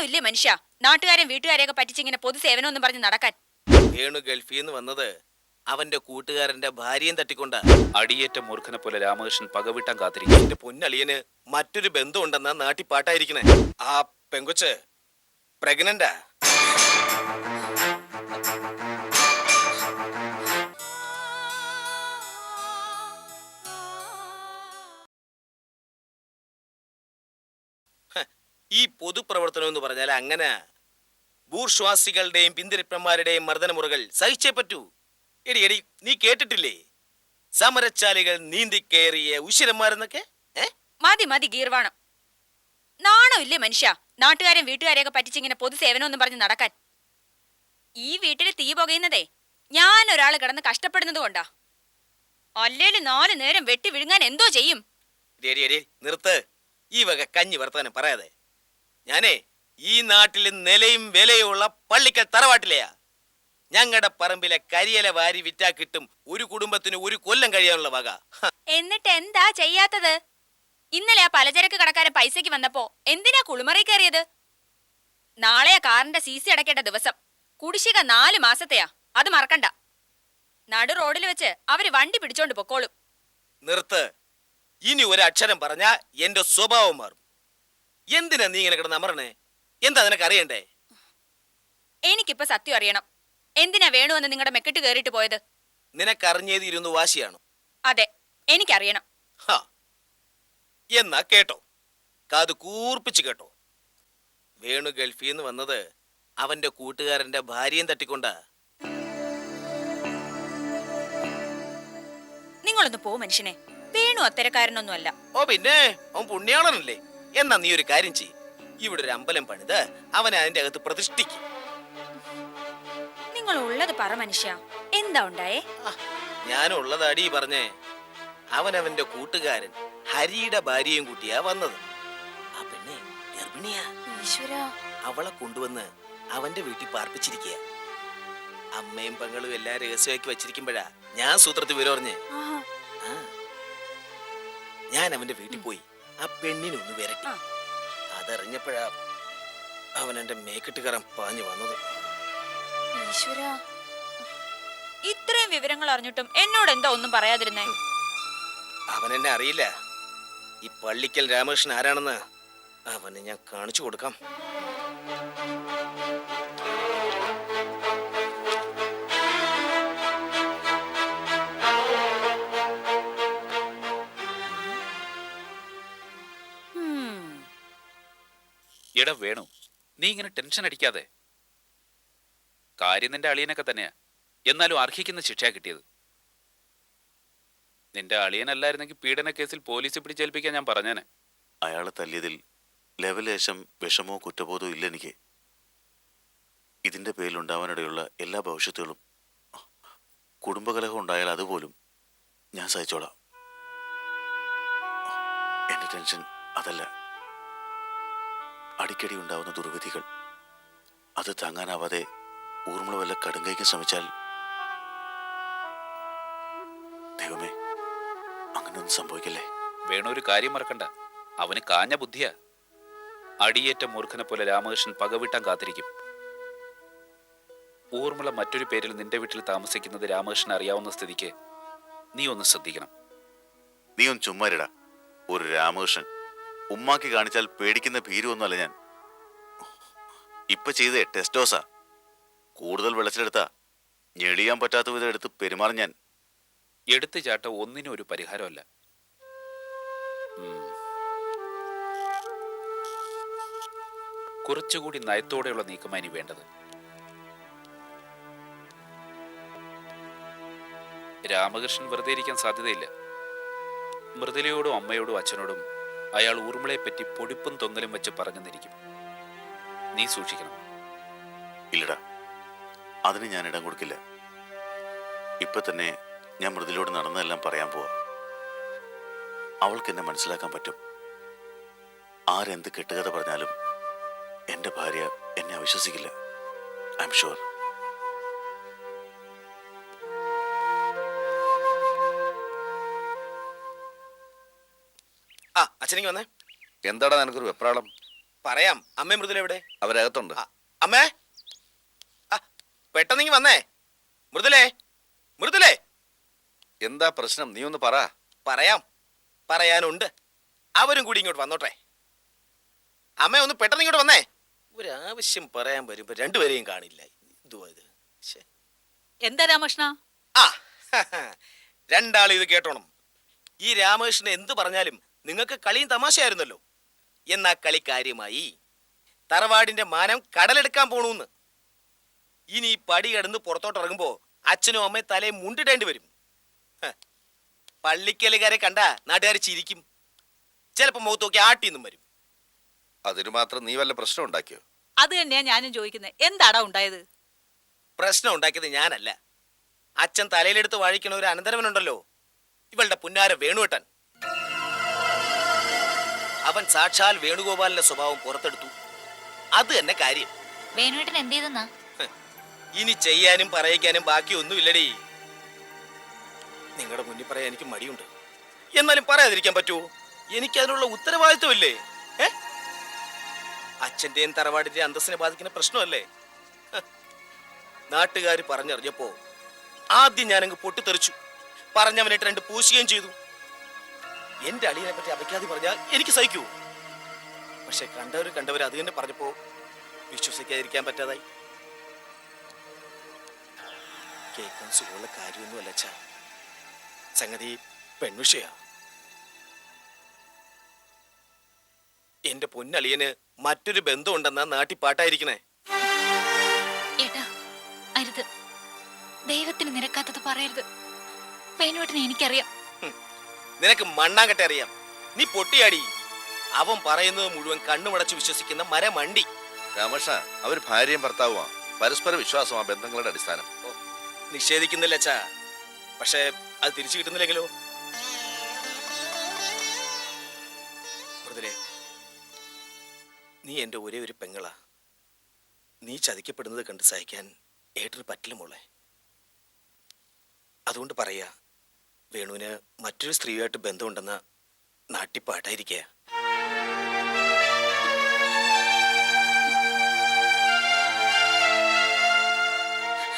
നാണമില്ലേ മനുഷ്യ? നാട്ടുകാരെയും വീട്ടുകാരെയൊക്കെ പറ്റിച്ചിങ്ങനെ പൊതുസേവനം ഒന്നും പറഞ്ഞ് നടക്കാൻ. വേണു ഗൾഫിൽ നിന്ന് വന്നത് അവന്റെ കൂട്ടുകാരന്റെ ഭാര്യയും തട്ടിക്കൊണ്ട്. അടിയേറ്റ മൂർഖനെ പോലെ രാമകൃഷ്ണൻ പകവിട്ടാൻ കാത്തിരിക്കും എന്റെ പൊന്നളിയന് മറ്റൊരു ബന്ധമുണ്ടെന്നാ നാട്ടി പാട്ടായിരിക്കണേ. ആ പെങ്കൊച്ച് പ്രഗ്നന്റാ ഈ പൊതുപ്രവർത്തനം എന്ന് പറഞ്ഞാൽ അങ്ങനെ ഭൂർശ്വാസികളുടെയും പിന്തിരിപ്പന്മാരുടെയും മർദ്ദനമുറകൾ സഹിച്ചേ പറ്റൂ. എടി എടി നീ കേട്ടിട്ടില്ലേ? സമരച്ചാലികൾ നീന്തിക്കയറിയ ഉശിരന്മാരെന്നൊക്കെ? ഏ? മതി മതി ഗീർവാണം. നാണമില്ലേ മനുഷ്യ? നാട്ടുകാരെയും വീട്ടുകാരെയൊക്കെ പറ്റിച്ചിങ്ങനെ പൊതുസേവനം ഒന്നും പറഞ്ഞ് നടക്കാൻ. ഈ വീട്ടിൽ തീ പുകയുന്നതേ ഞാൻ ഒരാൾ കിടന്ന് കഷ്ടപ്പെടുന്നത് കൊണ്ടാ. അല്ലേലും നാല് നേരം വെട്ടി വിഴുങ്ങാൻ എന്തോ ചെയ്യും? നിർത്ത്. ഈ വക കഞ്ഞി വർത്താനം പറയാതെ. ഞാനേ ഈ നാട്ടിൽ നിലയും വിലയുള്ള പള്ളിക്കൽ തറവാട്ടിലെയാ. ഞങ്ങളുടെ പറമ്പിലെ കരിയല വാരി വിറ്റാ കിട്ടും. ഒരു കുടുംബത്തിന് ഒരു കൊല്ലം കഴിയാനുള്ള വക. എന്നിട്ട് എന്താ ചെയ്യാത്തത്? ഇന്നലെ ആ പലചരക്ക് കടക്കാരൻ പൈസയ്ക്ക് വന്നപ്പോ എന്തിനാ കുളിമറി കയറിയത്? നാളെയാ കാറിന്റെ സി സി അടക്കേണ്ട ദിവസം. കുടിശ്ശിക നാല് മാസത്തെയാ. അത് മറക്കണ്ട. നടു റോഡിൽ വെച്ച് അവർ വണ്ടി പിടിച്ചോണ്ട് പൊക്കോളും. നിർത്ത്. ഇനി ഒരു അക്ഷരം പറഞ്ഞാ എന്റെ സ്വഭാവം മാറും. എന്തിനാ നീ ഇങ്ങനെ കിടന്ന് അമറണേ? എന്താ നിനക്ക് അറിയണ്ടേ? എനിക്കിപ്പോ സത്യം അറിയണം. എന്തിനാ വേണുവെന്ന് നിങ്ങളുടെ മെക്കിട്ട് കേറിട്ട് പോയത്? നിനക്ക് അറിഞ്ഞേത് ഇരുന്ന് വാശിയാണോ? അതെ എനിക്കറിയണം. ഹാ എന്നാ കേട്ടോ. കാത് കൂർപ്പിച്ച് കേട്ടോ. വേണു ഗൾഫിൽ നിന്ന് വന്നത് അവന്റെ കൂട്ടുകാരന്റെ ഭാര്യയും തട്ടിക്കൊണ്ടാ. നിങ്ങളൊന്ന് പോ മനുഷ്യനെ. വേണു അത്തരക്കാരനൊന്നുമല്ല. ഓ പിന്നെ അവൻ പുണ്യാളനല്ലേ? എന്നാ നീ ഒരു കാര്യം ചെയ്യ്. ഇവിടെ ഒരു അമ്പലം പണിത് അവനെ അതിന്റെ അകത്ത് പ്രതിഷ്ഠിക്കും. നിങ്ങൾ ഉള്ളത് പറ മനുഷ്യ. എന്താ ഉണ്ടായേ? ഞാനും ഉള്ളതാടി പറഞ്ഞേ. അവനവന്റെ കൂട്ടുകാരൻ ഹരിയുടെ ഭാര്യയും കൂട്ടിയാ വന്നത്. ആ പെണ്ണെ ഗർഭിണിയാ. അവളെ കൊണ്ടുവന്ന് അവന്റെ വീട്ടിൽ പാർപ്പിച്ചിരിക്കുക അമ്മയും പെങ്ങളും എല്ലാ രഹസ്യമാക്കി വെച്ചിരിക്കുമ്പോഴാ ഞാൻ സൂത്രത്തിൽ വിവരം അറിഞ്ഞേ. ഞാൻ അവന്റെ വീട്ടിൽ പോയി. ആ പെണ്ണിനെ ഒന്ന് വിരട്ടി. അതറിഞ്ഞപ്പോഴാ അവൻ എന്റെ മേക്കിട്ട് കയറാൻ പാഞ്ഞു വന്നത്. ഈശ്വര. ഇത്രയും വിവരങ്ങൾ അറിഞ്ഞിട്ടും എന്നോട് എന്താ ഒന്നും പറയാതിരുന്നേ? അവൻ എന്നെ അറിയില്ല. ഈ പള്ളിക്കൽ രാമകൃഷ്ണൻ ആരാണെന്ന് അവന് ഞാൻ കാണിച്ചു കൊടുക്കാം. എടാ വേണു. നീ ഇങ്ങനെ ടെൻഷൻ അടിക്കാതെ. കാര്യം നിന്റെ അളിയനൊക്കെ തന്നെയാ. എന്നാലും അർഹിക്കുന്ന ശിക്ഷയാ കിട്ടിയത്. നിന്റെ അളിയനല്ലായിരുന്നെങ്കിൽ പീഡന കേസിൽ പോലീസ് പിടിച്ചേൽപ്പിക്കാൻ ഞാൻ പറഞ്ഞേനെ. അയാളെ തല്ലിയതിൽ ലെവലേശം വിഷമോ എനിക്ക്. ഇതിന്റെ പേരിൽ പേരിലുണ്ടാവാനിടയുള്ള എല്ലാ ഭവിഷ്യത്തുകളും കുടുംബകലഹം ഉണ്ടായാൽ അതുപോലും ഞാൻ സഹിച്ചോളാം. എന്റെ ടെൻഷൻ അതല്ല. അടിക്കടി ഉണ്ടാവുന്ന ദുർവിധികൾ. അത് താങ്ങാനാവാതെ ഊർമിള വല്ല കടുങ്കയ്ക്ക് ശ്രമിച്ചാൽ ദൈവമേ അങ്ങനെയൊന്നും സംഭവിക്കല്ലേ? വേണൊരു ഒരു കാര്യം മറക്കണ്ട. അവന് കാഞ്ഞ ബുദ്ധിയാ. അടിയേറ്റ മൂർഖനെ പോലെ രാമകൃഷ്ണൻ പകവിട്ടാൻ കാത്തിരിക്കും. ഊർമിള മറ്റൊരു പേരിൽ നിന്റെ വീട്ടിൽ താമസിക്കുന്നത് രാമകൃഷ്ണൻ അറിയാവുന്ന സ്ഥിതിക്ക് നീ ഒന്ന് ശ്രദ്ധിക്കണം. നീ ഒന്ന് ചുമ്മാരിടാ. ഒരു രാമകൃഷ്ണൻ ഉമ്മാക്കി കാണിച്ചാൽ പേടിക്കുന്ന ഭീരുവൊന്നുമല്ല ഞാൻ. ഇപ്പൊ ചെയ്തേ ടെസ്റ്റോസാ കൂടുതൽ വെള്ളത്തിലെടുത്താ ഞെളിയാൻ പറ്റാത്ത വിധം എടുത്ത് പെരുമാറും ഞാൻ. എടുത്തു ചാട്ട ഒന്നിനും ഒരു പരിഹാരമല്ല. കുറച്ചുകൂടി നയത്തോടെയുള്ള നീക്കമായി ഇനി വേണ്ടത്. രാമകൃഷ്ണൻ വെറുതെ ഇരിക്കാൻ സാധ്യതയില്ല. മൃദുലയോടും അമ്മയോടും അച്ഛനോടും അയാൾ ഊർമിളയെപ്പറ്റി പൊടിപ്പും തൊങ്ങലും വെച്ച് പറഞ്ഞെന്നിരിക്കും. നീ സൂക്ഷിക്കണം. ഇല്ലടാ. അതിന് ഞാൻ ഇടം കൊടുക്കില്ല. ഇപ്പൊ തന്നെ ഞാൻ മൃദുലോട് നടന്നതെല്ലാം പറയാൻ പോവാ. അവൾക്ക് എന്നെ മനസ്സിലാക്കാൻ പറ്റും. ആരെന്ത് കെട്ടുകഥ പറഞ്ഞാലും എന്റെ ഭാര്യ എന്നെ അവിശ്വസിക്കില്ല. ഐ എം ഷുവർ അച്ഛനിക്ക് വന്നേ. എന്താടാ നിനക്കൊരു വെപ്രാളം? പറയാം. അമ്മേ മൃദുല എവിടെ? അവരകത്തുണ്ട്. ആ, അമ്മേ. ആ പെട്ടെന്നിങ്ങി വന്നേ. മൃദുലേ മൃദുലേ. എന്താ പ്രശ്നം? നീ ഒന്ന് പറ. പറയാം. പറയാനുണ്ട്. അവരും കൂടി ഇങ്ങോട്ട് വന്നോട്ടെ. അമ്മ ഒന്ന് പെട്ടെന്ന് ഇങ്ങോട്ട് വന്നേ. ഒരാവശ്യം പറയാൻ വരുമ്പോ രണ്ടുപേരെയും കാണില്ല. എന്തുവാ ഇത്? ശ്ശെ. എന്താ രാമകൃഷ്ണ? ആ രണ്ടാളും ഇത് കേട്ടോണം. ഈ രാമകൃഷ്ണൻ എന്ത് പറഞ്ഞാലും നിങ്ങൾക്ക് കളിയും തമാശയായിരുന്നല്ലോ. എന്നാ കളി കാര്യമായി. തറവാടിന്റെ മാനം കടലെടുക്കാൻ പോണൂന്ന്. ഇനി ഈ പടി കടന്ന് പുറത്തോട്ട് ഇറങ്ങുമ്പോ അച്ഛനും അമ്മയും തലയും മുണ്ടിടേണ്ടി വരും. പള്ളിക്കലുകാരെ കണ്ട നാട്ടുകാർ ചിരിക്കും. ചിലപ്പോ മുഖത്ത് നോക്കി ആട്ടിന്നും വരും. അതിന് മാത്രം നീ വല്ല പ്രശ്നം ഉണ്ടാക്കിയോ? അത് തന്നെയാ ഞാനും ചോദിക്കുന്നത് എന്താടാ ഉണ്ടായത്? പ്രശ്നം ഉണ്ടാക്കിയത് ഞാനല്ല. അച്ഛൻ തലയിലെടുത്ത് വാഴിക്കണ ഒരു അനന്തരവനുണ്ടല്ലോ. ഇവളുടെ പുന്നാര വേണുവട്ടൻ. അവൻ സാക്ഷാൽ വേണുഗോപാലിന്റെ സ്വഭാവം പുറത്തെടുത്തു. അത് തന്നെ കാര്യം. വേണുവേട്ടൻ എന്ത് ചെയ്തെന്നാ? ഇനി ചെയ്യാനും പറയിക്കാനും ബാക്കിയൊന്നുമില്ലടി. നിങ്ങളുടെ മുന്നിൽ പറയാൻ എനിക്ക് മടിയുണ്ട്. എന്നാലും പറയാതിരിക്കാൻ പറ്റുമോ? എനിക്ക് അതിനുള്ള ഉത്തരവാദിത്വമില്ലേ? ഏ അച്ഛന്റെയും തറവാടിന്റെയും അന്തസ്സിനെ ബാധിക്കുന്ന പ്രശ്നമല്ലേ? നാട്ടുകാർ പറഞ്ഞറിഞ്ഞപ്പോ ആദ്യം ഞാനങ്ങ് പൊട്ടിത്തെറിച്ചു. പറഞ്ഞവനായിട്ട് രണ്ട് പൂശുകയും ചെയ്തു. എന്റെ അളിയനെ പറ്റി അപഖ്യാതി പറഞ്ഞാൽ എനിക്ക് സഹിക്കൂ. പക്ഷെ കണ്ടവർ കണ്ടവർ അത് തന്നെ പറഞ്ഞപ്പോ വിശ്വസിക്കാതിരിക്കാൻ പറ്റാതായി. കേൾക്കാൻ സുഖമുള്ള കാര്യമൊന്നുമല്ല അച്ഛാ. സംഗതി പെൺവിഷയ എന്റെ പൊന്നളിയന് മറ്റൊരു ബന്ധമുണ്ടെന്നാ നാട്ടി പാട്ടായിരിക്കണേ. ദൈവത്തിന് നിരക്കാത്തത് പറയരുത്. പേനോട്ടിനെ എനിക്കറിയാം. നിനക്ക് മണ്ണാങ്കട്ട അറിയാം. നീ പൊട്ടിയാടി. അവൻ പറയുന്നത് മുഴുവൻ കണ്ണുമടച്ച് വിശ്വസിക്കുന്ന മരമണ്ടി. രാമകൃഷ്ണ അവർ ഭാര്യയും ഭർത്താവുമാ. പരസ്പര വിശ്വാസമാ ബന്ധങ്ങളുടെ അടിസ്ഥാനം. നിഷേധിക്കുന്നില്ല അച്ഛാ. പക്ഷേ അത് തിരിച്ചു കിട്ടുന്നില്ലെങ്കിലോ? മൃദുലേ നീ എന്റെ ഒരേ ഒരു പെങ്ങളാ. നീ ചതിക്കപ്പെടുന്നത് കണ്ട് സഹിക്കാൻ ഏട്ടന് പറ്റില്ല മോളെ. അതുകൊണ്ട് പറയാ വേണുവിന് മറ്റൊരു സ്ത്രീയുമായിട്ട് ബന്ധമുണ്ടെന്ന നാട്ടിപ്പാട്ടായിരിക്കുക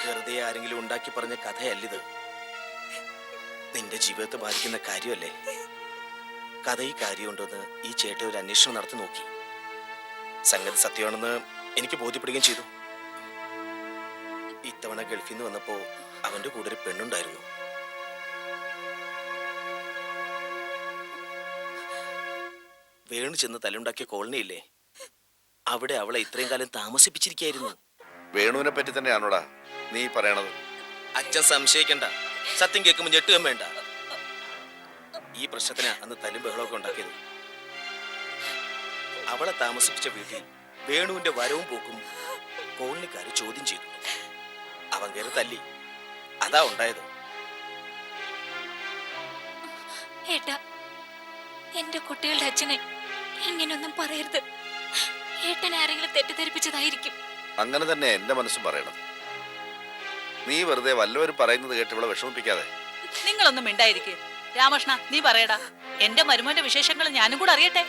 വെറുതെ ആരെങ്കിലും ഉണ്ടാക്കി പറഞ്ഞ കഥയല്ലിത്. നിന്റെ ജീവിതത്തെ ബാധിക്കുന്ന കാര്യമല്ലേ? കഥ ഈ കാര്യമുണ്ടെന്ന് ഈ ചേട്ടൻ ഒരു അന്വേഷണം നടത്തി നോക്കി. സംഗതി സത്യമാണെന്ന് എനിക്ക് ബോധ്യപ്പെടുകയും ചെയ്തു. ഇത്തവണ ഗൾഫിൽ നിന്ന് വന്നപ്പോ അവന്റെ കൂടെ ഒരു പെണ്ണുണ്ടായിരുന്നു. വേണു ചെന്ന് തലുണ്ടാക്കിയ കോളനിയില്ലേ അവിടെ അവളെ ഇത്രയും കാലം താമസിപ്പിച്ചിരിക്കായിരുന്നു. വേണുവിനെ പറ്റി തന്നെയാണോടാ നീ പറയണത്? അച്ഛൻ സംശയിക്കണ്ട. സത്യം കേൾക്കുമ്പോൾ ഞെട്ടുകയും വേണ്ട. ഈ പ്രശ്നത്തിന് അന്ന് തലും ബഹളമൊക്കെ ഉണ്ടാക്കിയത്. അവളെ താമസിപ്പിച്ച വീട്ടിൽ വേണുവിന്റെ വരവും പോക്കും കോളനിക്കാര് ചോദ്യം ചെയ്തു. അവൻ കയറി തല്ലി. അതാ ഉണ്ടായത്. ഏട്ടാ എന്റെ കുട്ടികളുടെ അച്ഛനെ ഇങ്ങനെയൊന്നും പറയരുത്. ഏട്ടനെ ആരെങ്കിലും തെറ്റിദ്ധരിപ്പിച്ചതായിരിക്കും. അങ്ങനെ തന്നെ എന്റെ മനസ്സും പറയണം. നീ വെറുതെ വല്ലവരും പറയുന്നത് കേട്ട് ഇവിടെ വിഷമിപ്പിക്കാതെ. നിങ്ങളൊന്നും മിണ്ടായിരിക്കേ. രാമകൃഷ്ണ നീ പറയടാ. എന്റെ മരുമോന്റെ വിശേഷങ്ങൾ ഞാനും കൂടെ അറിയട്ടെ.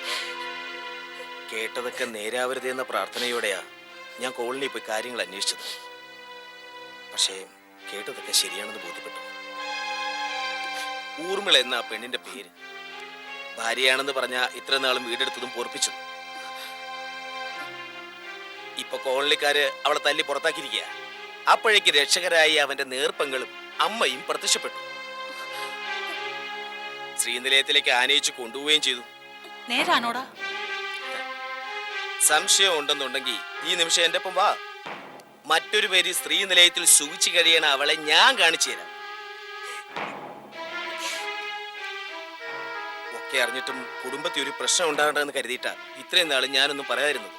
കേട്ടതൊക്കെ നേരാവരുത് എന്ന പ്രാർത്ഥനയോടെയാ ഞാൻ കോളനിയിൽ പോയി കാര്യങ്ങൾ അന്വേഷിച്ചത്. പക്ഷേ കേട്ടതൊക്കെ ശരിയാണെന്ന് ബോധ്യപ്പെട്ടു. ഊർമിള എന്ന ആ പെണ്ണിന്റെ പേര് ഭാര്യയാണെന്ന് പറഞ്ഞ ഇത്ര നാളും വീടെടുത്തതും പൊറപ്പിച്ചു. ഇപ്പൊ കോളനിക്കാര് അവളെ തല്ലി പുറത്താക്കിയിരിക്കുക അപ്പോഴേക്ക് രക്ഷകരായി അവന്റെ നേർപ്പങ്ങളും അമ്മയും പ്രത്യക്ഷപ്പെട്ടു. ശ്രീനിലയത്തിലേക്ക് ആനയിച്ച് കൊണ്ടുപോവുകയും ചെയ്തു. നേരാണോടാ? സംശയം ഉണ്ടെന്നുണ്ടെങ്കിൽ ഈ നിമിഷം എന്റെ ഒപ്പം വാ. മറ്റൊരു പേര് സ്ത്രീ നിലയത്തിൽ സുഖിച്ചു കഴിയണ അവളെ ഞാൻ കാണിച്ചു തരാം. ഒക്കെ അറിഞ്ഞിട്ടും കുടുംബത്തിൽ ഒരു പ്രശ്നം ഉണ്ടാകണ്ടെന്ന് കരുതിയിട്ടാ ഇത്രയും നാൾ ഞാനൊന്നും പറയാതിരുന്നത്.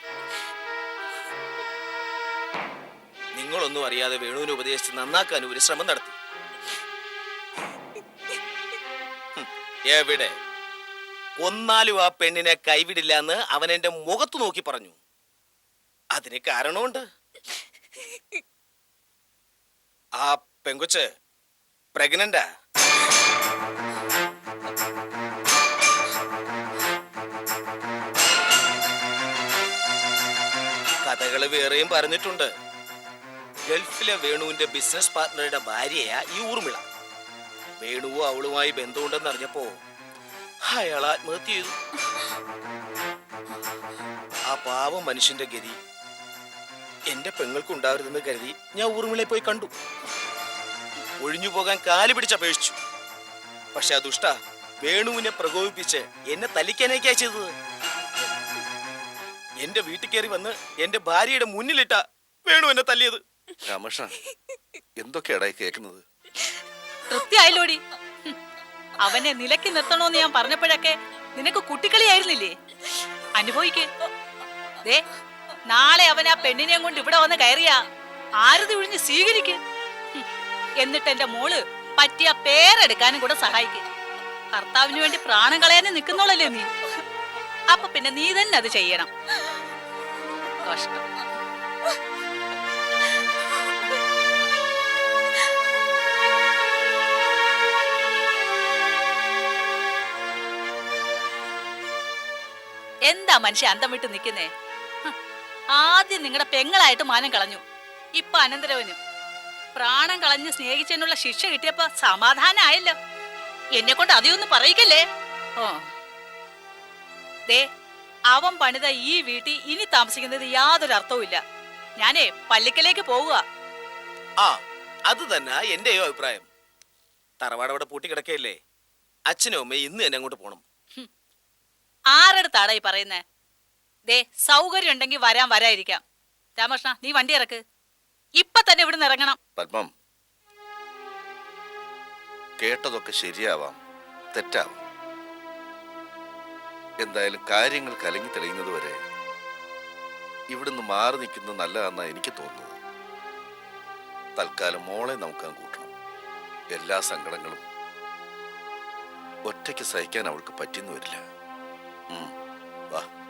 നിങ്ങളൊന്നും അറിയാതെ വേണുവിനെ ഉപദേശിച്ച് നന്നാക്കാൻ ഒരു ശ്രമം നടത്തി. എവിടെ? കൊന്നാലും ആ പെണ്ണിനെ കൈവിടില്ല എന്ന് അവൻ എന്റെ മുഖത്ത് നോക്കി പറഞ്ഞു. അതിന് കാരണമുണ്ട്. ആ പെങ്കൊച്ച് പ്രഗ്നന്റാ? വേറെയും പറഞ്ഞിട്ടുണ്ട്. ഗൾഫിലെ വേണുവിന്റെ ബിസിനസ് പാർട്ട്ണറുടെ ഭാര്യയാ ഈ ഊർമിള. വേണുവും അവളുമായി ബന്ധമുണ്ടെന്ന് അറിഞ്ഞപ്പോ അയാൾ ആത്മഹത്യ ചെയ്തു. ആ പാവം മനുഷ്യന്റെ ഗതി എന്റെ പെങ്ങൾക്ക് ഉണ്ടാവരുതെന്ന് കരുതി ഞാൻ ഊർമിളയെ പോയി കണ്ടു. ഒഴിഞ്ഞു പോകാൻ കാൽ പിടിച്ചപേക്ഷിച്ചു പക്ഷെ ആ ദുഷ്ട വേണുവിനെ പ്രകോപിപ്പിച്ച് എന്നെ തല്ലിക്കാനേക്കാ ചെയ്തത്. എന്റെ വീട്ടിൽ കയറി വന്ന് എന്റെ ഭാര്യയുടെ മുന്നിലിട്ട വേണു എന്നെ തല്ലിയത്. രാമകൃഷ്ണ എന്തൊക്കെയാടായി കേൾക്കുന്നത്? തൃപ്തിയായില്ലോടി. അവനെ നിലയ്ക്ക് നിർത്തണോന്ന് ഞാൻ പറഞ്ഞപ്പോഴൊക്കെ നിനക്ക് കുട്ടിക്കളിയായിരുന്നില്ലേ? അനുഭവിക്കേ. ദേ നാളെ അവൻ ആ പെണ്ണിനെയും കൊണ്ട് ഇവിടെ വന്ന് കയറിയാ ആരതി ഒഴിഞ്ഞ് സ്വീകരിക്ക്. എന്നിട്ട് എന്റെ മോൾ പറ്റിയ പേരെടുക്കാനും കൂടെ സഹായിക്കേ. ഭർത്താവിന് വേണ്ടി പ്രാണം കളയാനും നിൽക്കുന്നോളല്ലേ നീ? അപ്പൊ പിന്നെ നീ തന്നെ അത് ചെയ്യണം. കഷ്ടം. എന്താ മനുഷ്യ അന്തം വിട്ട് നിൽക്കുന്നേ? ആദ്യം നിങ്ങളുടെ പെങ്ങളായിട്ട് മാനം കളഞ്ഞു. ഇപ്പൊ അനന്തരവനും. പ്രാണം കളഞ്ഞ് സ്നേഹിച്ചതിനുള്ള ശിക്ഷ കിട്ടിയപ്പോ സമാധാനമായല്ലോ എന്നെ കൊണ്ട് അതൊന്നും പറയിക്കല്ലേ? ഓ. ദേ അവൻ പണിത ഈ വീട്ടിൽ ഇനി താമസിക്കുന്നത് യാതൊരു അർത്ഥവുമില്ല ഞാനേ പള്ളിക്കലേക്ക് പോവുക. ആ അത് തന്നെ എന്റെയോ അഭിപ്രായം. തറവാട് അവിടെ പൂട്ടി കിടക്കയല്ലേ? അച്ഛനും അമ്മയും ഇന്ന് തന്നെ അങ്ങോട്ട് പോണം. ആരടുത്താടാ ഈ പറയുന്നേ? ദേ സൗകര്യം ഉണ്ടെങ്കിൽ വരാൻ വരായിരിക്കാം രാമകൃഷ്ണ നീ വണ്ടി ഇറക്ക്. ഇപ്പൊ തന്നെ ഇവിടുന്ന് ഇറങ്ങണം. പത്മം കേട്ടതൊക്കെ ശരിയാവാം. തെറ്റാവാം. എന്തായാലും കാര്യങ്ങൾ കലങ്ങി തെളിയുന്നത് വരെ ഇവിടുന്ന് മാറി നിൽക്കുന്നത് നല്ലതാണെന്നാണ് എനിക്ക് തോന്നുന്നത്. തൽക്കാലം മോളെ നമുക്ക് കൂട്ടണം. എല്ലാ സങ്കടങ്ങളും ഒറ്റയ്ക്ക് സഹിക്കാൻ അവൾക്ക് പറ്റിയെന്ന് വരില്ല. വാ.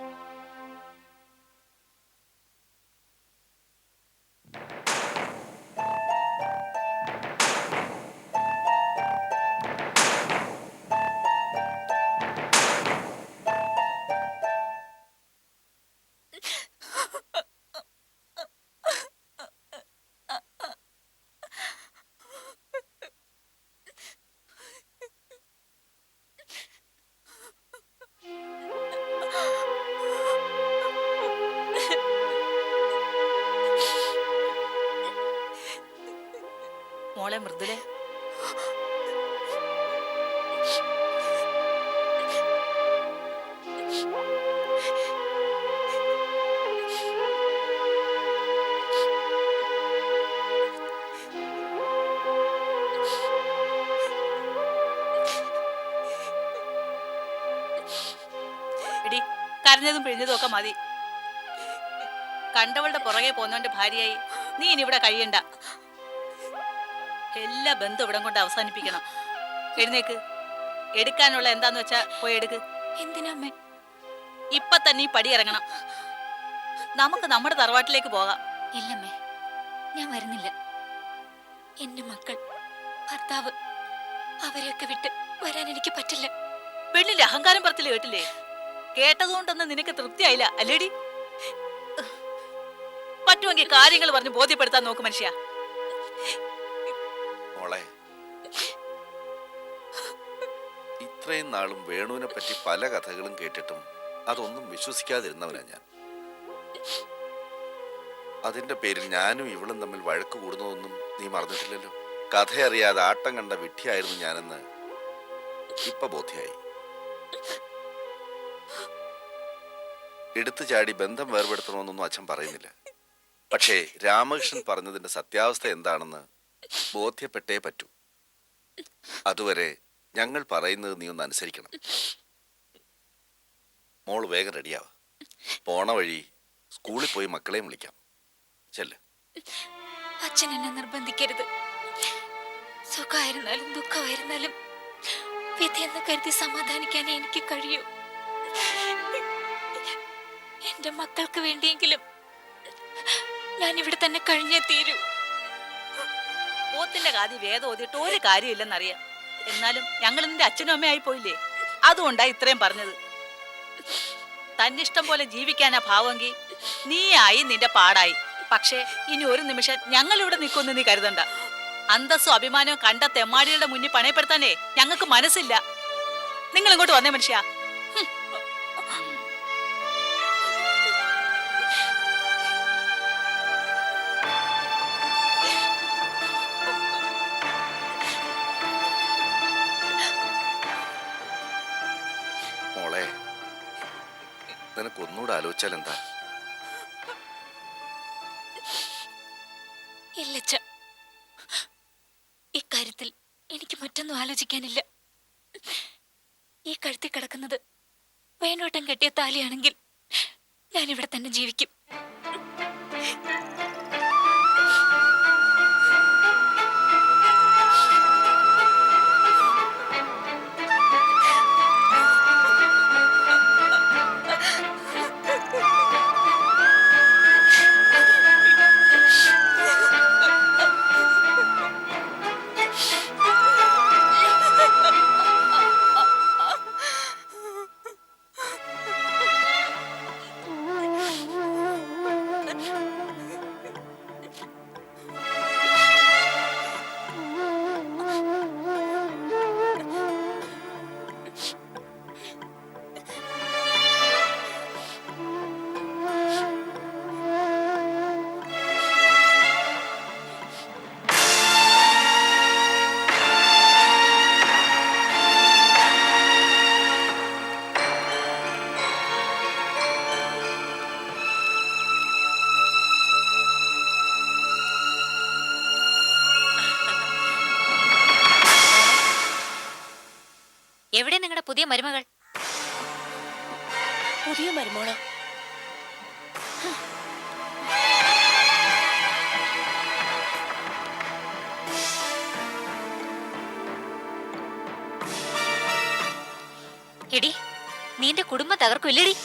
പിഴിഞ്ഞതും ഒക്കെ മതി. കണ്ടവളുടെ പുറകെ പോന്നവന്റെ ഭാര്യയായി. നീ ഇനി ഇവിടെ കഴിയണ്ട. എല്ലാ ബന്ധം ഇവിടം കൊണ്ട് അവസാനിപ്പിക്കണം. എഴുന്നേക്ക്. എടുക്കാനുള്ള എന്താന്ന് വെച്ചാ പോയി എടുക്ക്. എന്തിനമ്മേ ഇപ്പൊ തന്നെ ഈ പടി ഇറങ്ങണം. നമുക്ക് നമ്മുടെ തറവാട്ടിലേക്ക് പോകാം. ഇല്ലമ്മേ ഞാൻ വരുന്നില്ല. എന്റെ മക്കൾ ഭർത്താവ് അവരെയൊക്കെ വിട്ട് വരാൻ എനിക്ക് പറ്റില്ല. പെണ്ണിന്റെ അഹങ്കാരം പറത്തിൽ കേട്ടില്ലേ? കേട്ടതുകൊണ്ടൊന്നും നിനക്ക് തൃപ്തിയായില്ല അല്ലേടി? പറ്റുമെങ്കിൽ കാര്യങ്ങൾ പറഞ്ഞ് ബോധ്യപ്പെടുത്താൻ നോക്ക് മനുഷ്യ. ഇത്രയും നാളും വേണുവിനെ പറ്റി പല കഥകളും കേട്ടിട്ടും അതൊന്നും വിശ്വസിക്കാതിരുന്നവനാ ഞാൻ. അതിന്റെ പേരിൽ ഞാനും ഇവളും തമ്മിൽ വഴക്ക് കൂടുന്നതൊന്നും നീ മറന്നിട്ടില്ലല്ലോ? കഥയറിയാതെ ആട്ടം കണ്ട വിട്ടിയായിരുന്നു ഞാനെന്ന് ഇപ്പൊ ബോധ്യായി. എടുത്തു ചാടി ബന്ധം വേർപെടുത്തണമെന്നൊന്നും അച്ഛൻ പറയുന്നില്ല. പക്ഷേ രാമകൃഷ്ണൻ പറഞ്ഞതിന്റെ സത്യാവസ്ഥ എന്താണെന്ന് ബോധ്യപ്പെട്ടേ പറ്റൂ. അതുവരെ ഞങ്ങൾ പറയുന്നത് നീ ഒന്ന് അനുസരിക്കണം. മോൾ വേഗം റെഡിയാവ. പോണ വഴി സ്കൂളിൽ പോയി മക്കളെയും വിളിക്കാം. ചെല്ല്. അച്ഛൻ എന്നെ നിർബന്ധിക്കരുത്. സുഖമായിരുന്നാലും ദുഃഖമായിരുന്നാലും എന്ന് കരുതി സമാധാനിക്കാനേ എനിക്ക് കഴിയൂ. എന്റെ മക്കൾക്ക് വേണ്ടിയെങ്കിലും ഞാൻ ഇവിടെ തന്നെ കഴിഞ്ഞേ തീരൂ. പോത്തിന്റെ കാതി വേദം ഓതിയിട്ട് ഒരു കാര്യമില്ലെന്നറിയാം. എന്നാലും ഞങ്ങൾ നിന്റെ അച്ഛനും അമ്മയായി പോയില്ലേ? അതുകൊണ്ടാ ഇത്രയും പറഞ്ഞത്. തന്നിഷ്ടം പോലെ ജീവിക്കാനാ ഭാവമെങ്കിൽ നീയായി നിന്റെ പാടായി. പക്ഷേ ഇനി ഒരു നിമിഷം ഞങ്ങൾ ഇവിടെ നിൽക്കുമെന്ന് നീ കരുതണ്ട. അന്തസ്സും അഭിമാനവും കണ്ട തെമ്മാടികളുടെ മുന്നിൽ പണയപ്പെടുത്താനേ ഞങ്ങൾക്ക് മനസ്സില്ല. നിങ്ങൾ ഇങ്ങോട്ട് വന്നേ മനുഷ്യ? ആലോചിച്ചാൽ എന്താ ഇക്കാര്യത്തിൽ എനിക്ക് മറ്റൊന്നും ആലോചിക്കാനില്ല. ഈ കഴുത്തി കിടക്കുന്നത് വേനോട്ടം കെട്ടിയ താലിയാണെങ്കിൽ ഞാൻ ഇവിടെ തന്നെ ജീവിക്കും. എടി നിന്റെ കുടുംബം തകർക്കില്ലടി.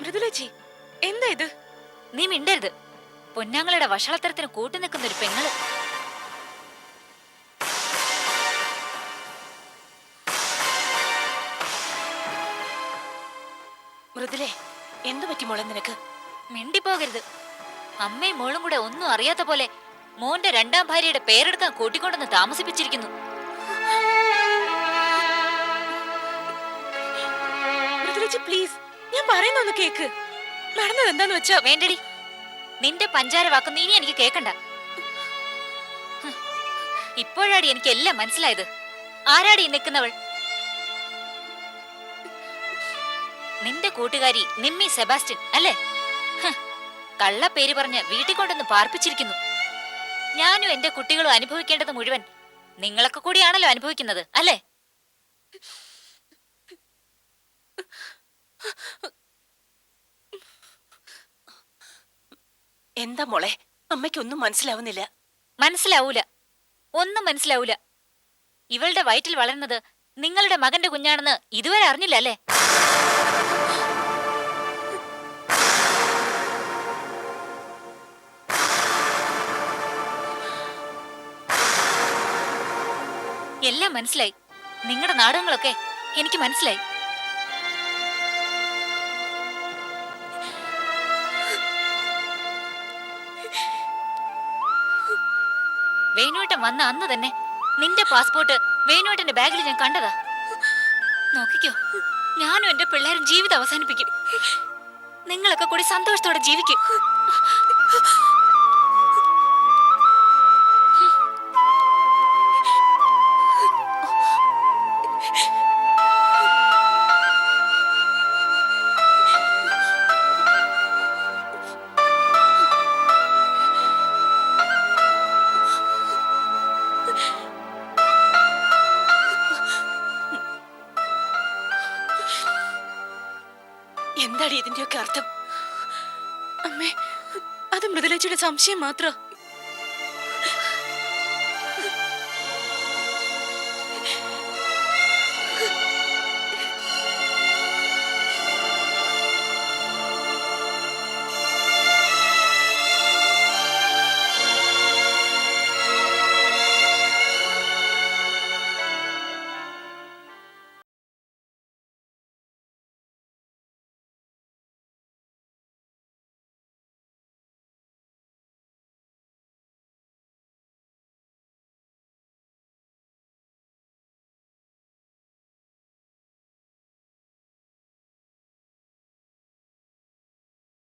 മൃദുലജി എന്താ ഇത്? നീ മിണ്ടരുത്. പൊന്നാങ്ങളുടെ വഷളത്തരത്തിന് കൂട്ടു നിൽക്കുന്ന ഒരു പെങ്ങൾ. മൃദുലേ എന്തു പറ്റി മോളെ നിനക്ക്? മിണ്ടിപ്പോകരുത്. അമ്മയും മോളും കൂടെ ഒന്നും അറിയാത്ത പോലെ മോന്റെ രണ്ടാം ഭാര്യയുടെ പേരെടുക്കാൻ കൂട്ടിക്കൊണ്ടെന്ന് താമസിപ്പിച്ചിരിക്കുന്നു. പ്ലീസ് ഞാൻ പറയുന്നൊന്ന് കേക്ക്. നടന്നത് എന്താന്ന് വെച്ചാ വേണ്ടടി. നിന്റെ പഞ്ചാര വാക്കൊന്നും ഇനി എനിക്ക് കേക്കണ്ട. ഇപ്പോഴാടി എനിക്ക് എല്ലാം മനസ്സിലായത്. ആരാടി നിൽക്കുന്നവൾ? നിന്റെ കൂട്ടുകാരി നിമ്മി സെബാസ്റ്റ്യൻ അല്ലേ? കള്ളപ്പേര് കള്ള പേര് പറഞ്ഞ് വീട്ടിൽ കൊണ്ടൊന്ന് പാർപ്പിച്ചിരിക്കുന്നു. ഞാനും എന്റെ കുട്ടികളും അനുഭവിക്കേണ്ടത് മുഴുവൻ നിങ്ങളൊക്കെ കൂടിയാണല്ലോ അനുഭവിക്കുന്നത് അല്ലേ? എന്താ മോളെ? അമ്മയ്ക്കൊന്നും മനസ്സിലാവുന്നില്ല. മനസ്സിലാവൂല. ഒന്നും മനസ്സിലാവൂല. ഇവളുടെ വയറ്റിൽ വളരുന്നത് നിങ്ങളുടെ മകന്റെ കുഞ്ഞാണെന്ന് ഇതുവരെ അറിഞ്ഞില്ല അല്ലേ? എല്ലാം മനസ്സിലായി. നിങ്ങളുടെ നാടകങ്ങളൊക്കെ എനിക്ക് മനസ്സിലായി. വേണുവേട്ടൻ വന്ന അന്ന് തന്നെ നിന്റെ പാസ്പോർട്ട് വേണുവേട്ടന്റെ ബാഗിൽ ഞാൻ കണ്ടതാ. നോക്കിക്കോ ഞാനും എന്റെ പിള്ളേരും ജീവിതം അവസാനിപ്പിക്കും. നിങ്ങളൊക്കെ കൂടി സന്തോഷത്തോടെ ജീവിക്കും. എന്താടി ഇതിന്റെയൊക്കെ